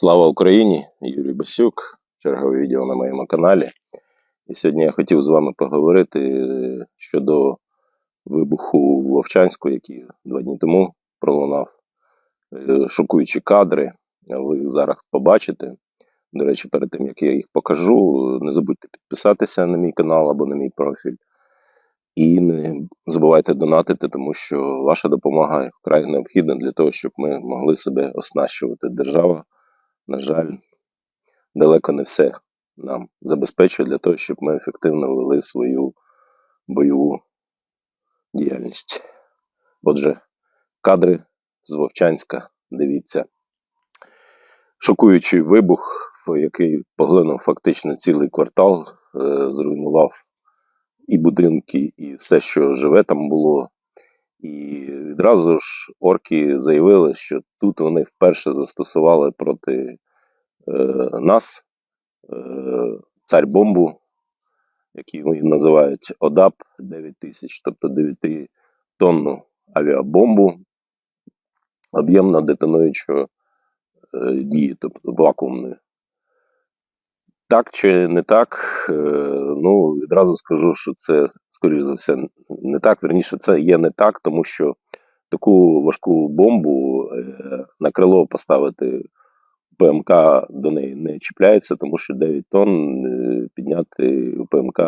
Слава Україні! Юрій Басюк, чергове відео на моєму каналі. І сьогодні я хотів з вами поговорити е, щодо вибуху в Вовчанську, який два дні тому пролунав. Е, Шокуючі кадри. Ви їх зараз побачите. До речі, перед тим як я їх покажу, не забудьте підписатися на мій канал або на мій профіль. І не забувайте донатити, тому що ваша допомога вкрай необхідна для того, щоб ми могли себе оснащувати. Держава, на жаль, далеко не все нам забезпечує для того, щоб ми ефективно вели свою бойову діяльність. Отже, кадри з Вовчанська, дивіться. Шокуючий вибух, який поглинув фактично цілий квартал, е, зруйнував і будинки, і все, що живе там було. І відразу ж орки заявили, що тут вони вперше застосували проти е, нас е, царь бомбу, вони називають ОДАП 9000, тобто 9 тонну авіабомбу об'ємно детонуючого е, дії, тобто вакуумної. Так чи не так, е, ну відразу скажу, що це, скоріш за все, не так. Верніше, це є не так, тому що таку важку бомбу е, на крило поставити ПМК до неї не чіпляється, тому що 9 тонн е, підняти ПМК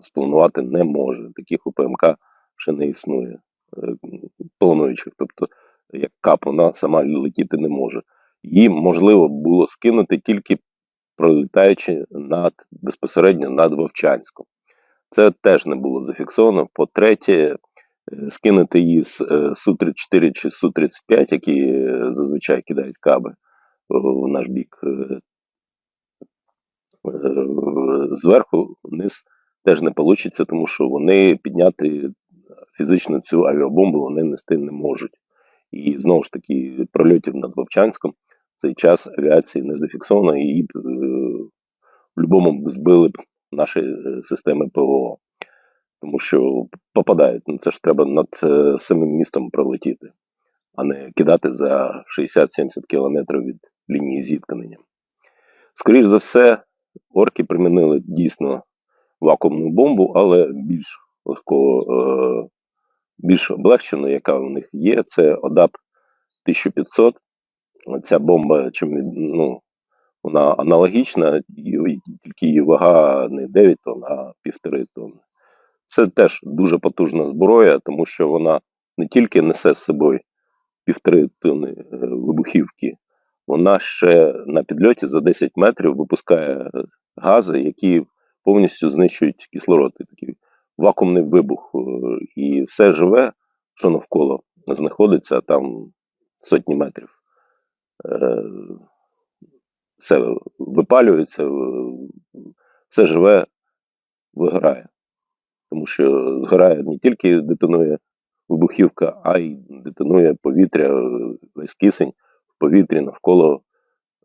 спланувати не може. Таких у ПМК ще не існує плануючих. Тобто, як кап, вона сама летіти не може. Її можливо було скинути тільки пролітаючи над безпосередньо над Вовчанськом. Це теж не було зафіксовано. По-третє, е, скинути її з е, Су-34 чи Су-35, які е, зазвичай кидають каби в наш бік. Зверху вниз теж не вийде, тому що вони підняти фізично цю авіабомбу вони нести не можуть. І знову ж таки, прольотів над Вовчанськом цей час авіації не зафіксовано, і е, в будь-якому збили б наші е, системи ПВО. Тому що попадають. Ну, це ж треба над е, самим містом пролетіти, а не кидати за 60-70 кілометрів від лінії зіткнення. Скоріше за все, орки примінили дійсно вакуумну бомбу, але більш легко, більш облегчену, яка в них є, це ОДАП 1500 ця бомба чим ну, вона аналогічна, тільки її вага не 9 тонн, а півтори тонни. Це теж дуже потужна зброя, тому що вона не тільки несе з собою півтори тонни е, вибухівки, вона ще на підльоті за 10 метрів випускає гази, які повністю знищують кислород. Такий вакуумний вибух. Е, і все живе, що навколо знаходиться там сотні метрів. Е, все випалюється, все живе вигорає. Тому що згорає не тільки детонує вибухівка, а й детонує повітря, весь кисень в повітрі навколо е,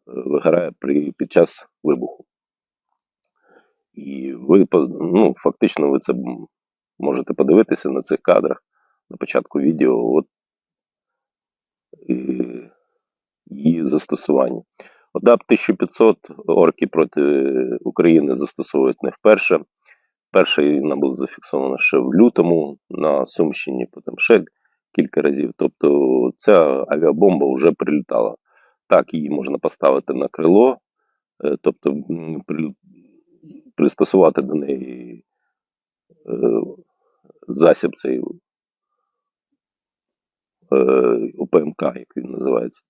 вигорає при, під час вибуху. І ви ну, фактично ви це можете подивитися на цих кадрах на початку відео. От, і її застосування. ОДАП 1500 орки проти України застосовують не вперше. Перша вона була зафіксована ще в лютому на Сумщині, потім ще кілька разів. Тобто ця авіабомба вже прилітала. Так, її можна поставити на крило, е, тобто при, пристосувати до неї е, засіб цей е, УПМК, як він називається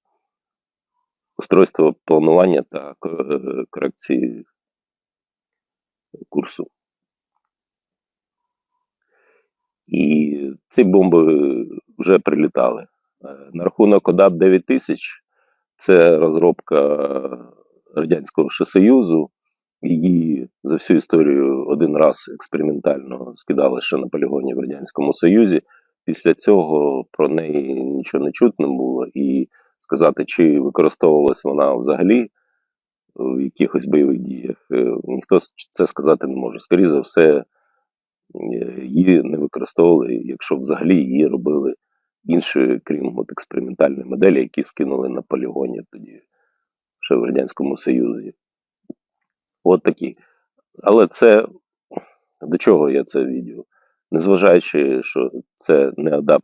устройство планування та е, корекції курсу. І ці бомби вже прилітали. Е, на рахунок ОДАП 9000 це розробка Радянського Союзу. Її за всю історію один раз експериментально скидали ще на полігоні в Радянському Союзі. Після цього про неї нічого не чутно було. І сказати, чи використовувалась вона взагалі в якихось бойових діях, е, ніхто це сказати не може. Скоріше за все, е, її не використовували, якщо взагалі її робили інші, крім от експериментальної моделі, які скинули на полігоні тоді, ще в Радянському Союзі. От такі. Але це до чого я це відео? Незважаючи, що це не АДАП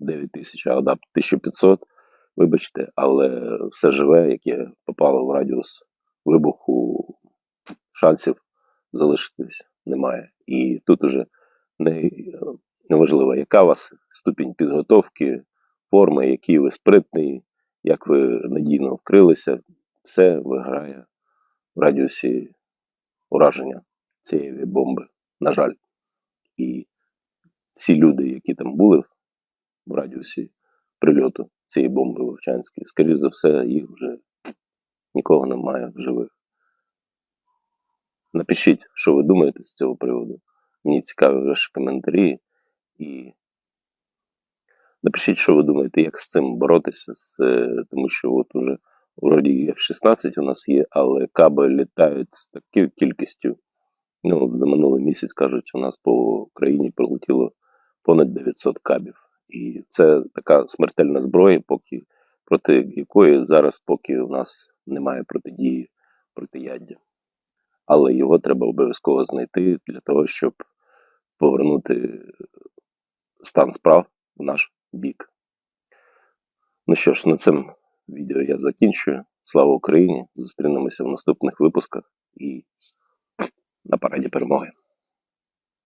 9000, а АДАП 1500, вибачте, але все живе, яке попало в радіус вибуху, шансів залишитись немає. І тут уже не, неважливо, яка у вас ступінь підготовки, форми, який ви спритний, як ви надійно вкрилися, все виграє в радіусі ураження цієї бомби, на жаль. І всі люди, які там були в радіусі прильоту цієї бомби Вовчанської, скоріш за все, їх вже нікого немає в живих. Напишіть, що ви думаєте з цього приводу. Мені цікаві ваші коментарі. І напишіть, що ви думаєте, як з цим боротися, з, е, тому що от уже вроді F-16 у нас є, але каби літають з такою кількістю. Ну, за минулий місяць кажуть, у нас по країні прилетіло понад 900 кабів. І це така смертельна зброя, поки проти якої зараз поки у нас немає протидії протияддя. Але його треба обов'язково знайти для того, щоб повернути стан справ в наш бік. Ну що ж, на цим відео я закінчую. Слава Україні! Зустрінемося в наступних випусках і на параді перемоги.